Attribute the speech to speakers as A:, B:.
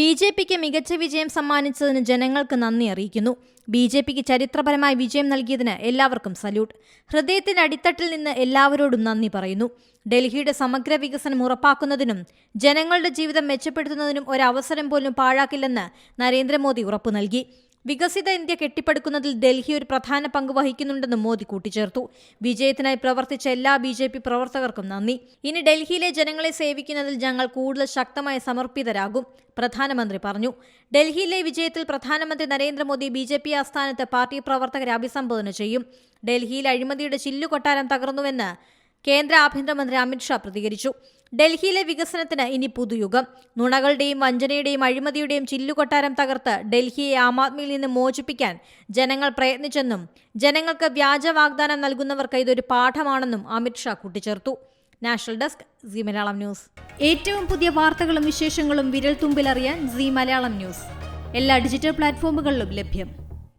A: B J പിക്ക് മികച്ച വിജയം സമ്മാനിച്ചതിന് ജനങ്ങൾക്ക് നന്ദി അറിയിക്കുന്നു. ബി ജെ പിക്ക് ചരിത്രപരമായ വിജയം നൽകിയതിന് എല്ലാവർക്കും സല്യൂട്ട്. ഹൃദയത്തിന്റെ അടിത്തട്ടിൽ നിന്ന് എല്ലാവരോടും നന്ദി പറയുന്നു. ഡൽഹിയുടെ സമഗ്ര വികസനം ഉറപ്പാക്കുന്നതിനും ജനങ്ങളുടെ ജീവിതം മെച്ചപ്പെടുത്തുന്നതിനും ഒരവസരം പോലും പാഴാക്കില്ലെന്ന് നരേന്ദ്രമോദി ഉറപ്പു നൽകി. വികസിത ഇന്ത്യ കെട്ടിപ്പടുക്കുന്നതിൽ ഡൽഹി ഒരു പ്രധാന പങ്ക് വഹിക്കുന്നുണ്ടെന്നും മോദി കൂട്ടിച്ചേർത്തു. വിജയത്തിനായി പ്രവർത്തിച്ച എല്ലാ ബി ജെ പി പ്രവർത്തകർക്കും നന്ദി. ഇനി ഡൽഹിയിലെ ജനങ്ങളെ സേവിക്കുന്നതിൽ ഞങ്ങൾ കൂടുതൽ ശക്തമായി സമർപ്പിതരാകും പ്രധാനമന്ത്രി പറഞ്ഞു. ഡൽഹിയിലെ വിജയത്തിൽ പ്രധാനമന്ത്രി നരേന്ദ്രമോദി ബി ജെ പി ആസ്ഥാനത്ത് പാർട്ടി പ്രവർത്തകരെ അഭിസംബോധന ചെയ്യും. ഡൽഹിയിൽ അഴിമതിയുടെ ചില്ലുകൊട്ടാരം തകർന്നുവെന്ന് കേന്ദ്ര ആഭ്യന്തരമന്ത്രി അമിത്ഷാ പ്രതികരിച്ചു. ഡൽഹിയിലെ വികസനത്തിന് ഇനി പുതുയുഗം. നുണകളുടെയും വഞ്ചനയുടെയും അഴിമതിയുടെയും ചില്ലുകൊട്ടാരം തകർത്ത് ഡൽഹിയെ ആം ആദ്മിയിൽ നിന്ന് മോചിപ്പിക്കാൻ ജനങ്ങൾ പ്രയത്നിച്ചെന്നും ജനങ്ങൾക്ക് വ്യാജ വാഗ്ദാനം നൽകുന്നവർക്ക് ഇതൊരു പാഠമാണെന്നും അമിത്ഷാ കൂട്ടിച്ചേർത്തു. National desk C Malayalam news. ഏറ്റവും പുതിയ വാർത്തകളും വിശേഷങ്ങളും വിരൽ തുമ്പിലറിയാൻ സി മലയാളം ന്യൂസ്. എല്ലാ ഡിജിറ്റൽ പ്ലാറ്റ്ഫോമുകളിലും ലഭ്യം.